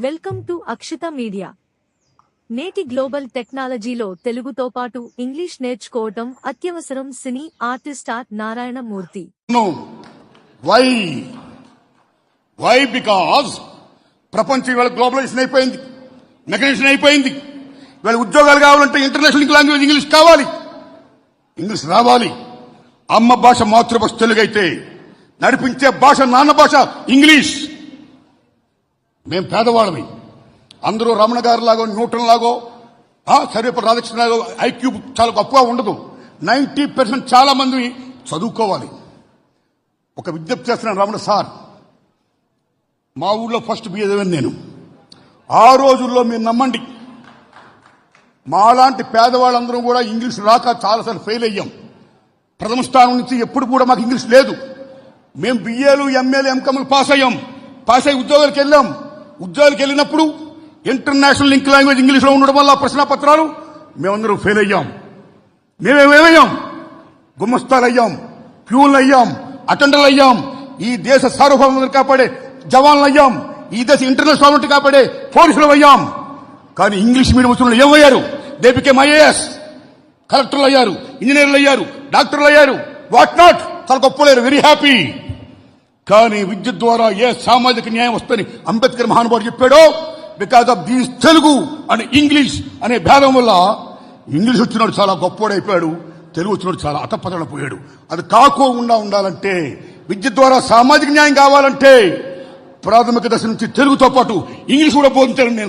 Welcome to Akshita media. నేటి global టెక్నాలజీలో తెలుగుతో పాటు ఇంగ్లీష్ నేర్చుకోవటం అత్యవసరం cine artist R Narayanamurthy. No. Why? Why because ప్రపంచం ఇవాళ గ్లోబలైజేషన్ అయిపోయింది. మెకనైజేషన్ అయిపోయింది. ఇవాళ ఉద్యోగాలు కావాలంటే ఇంటర్నేషనల్ లాంగ్వేజ్ ఇంగ్లీష్ కావాలి. ఇంగ్లీష్ రావాలి. అమ్మ భాష మాతృభాష తెలుగు అయితే నడిపించే భాష నాన్న భాష ఇంగ్లీష్. మేం పేదవాళ్ళమి. అందరూ రమణ గారు లాగో న్యూటన్ లాగో ఆ, సర్వేపల్లి రాధాకృష్ణ లాగో ఐక్యూ చాలా గొప్పగా ఉండదు. నైన్టీ పర్సెంట్ చాలా మంది చదువుకోవాలి. ఒక విజ్ఞప్తి చేస్తున్నాను రమణ సార్. మా ఊళ్ళో ఫస్ట్ బిఏ నేను. ఆ రోజుల్లో మీరు నమ్మండి. మాలాంటి పేదవాళ్ళందరం కూడా ఇంగ్లీష్ రాక చాలాసార్లు ఫెయిల్ అయ్యాం. ప్రథమ స్థానం నుంచి ఎప్పుడు కూడా మాకు ఇంగ్లీష్ లేదు. మేము బిఏలు ఎంఏలు ఎంకమ్లు పాస్ అయ్యాం. పాస్ అయ్యి ఉద్యోగాలకు వెళ్ళాం. ఉద్యోగాలకు వెళ్ళినప్పుడు ఇంటర్నేషనల్ లింక్ లాంగ్వేజ్ ఇంగ్లీష్లో ఉండడం వల్ల ప్రశ్నపత్రాలు మేమందరం ఫెయిల్ అయ్యాం. మేమేమేమయ్యాం గుమస్తాలు అయ్యాం ప్యూన్లు అయ్యాం అటెండర్లు అయ్యాం. ఈ దేశ సార్వభౌమతను కాపాడే జవాన్లు అయ్యాం. ఈ దేశ ఇంటర్నల్ సాల్వెంట్ కాపాడే పోలీసులు అయ్యాం. కానీ ఇంగ్లీష్ మీడియం వచ్చిన ఏమయ్యారు? దే బికేమ్ ఐఏఎస్ కలెక్టర్లు అయ్యారు ఇంజనీర్లు అయ్యారు డాక్టర్లు అయ్యారు. వాట్ నాట్ చాలా గొప్పలేరు వెరీ హ్యాపీ కానీ విద్య ద్వారా ఏ సామాజిక న్యాయం వస్తుందని అంబేద్కర్ మహానుభావుడు చెప్పాడో because of these Telugu and English అనే భేదం వల్ల ఇంగ్లీష్ వచ్చినాడు చాలా గొప్పోడైపోయాడు తెలుగు వచ్చినాడు చాలా అతపతడపోయాడు అది కాకోకుండా ఉండాలంటే విద్య ద్వారా సామాజిక న్యాయం కావాలంటే ప్రాథమిక దశ నుంచి తెలుగుతో పాటు ఇంగ్లీష్ కూడా బోధించాలని నేను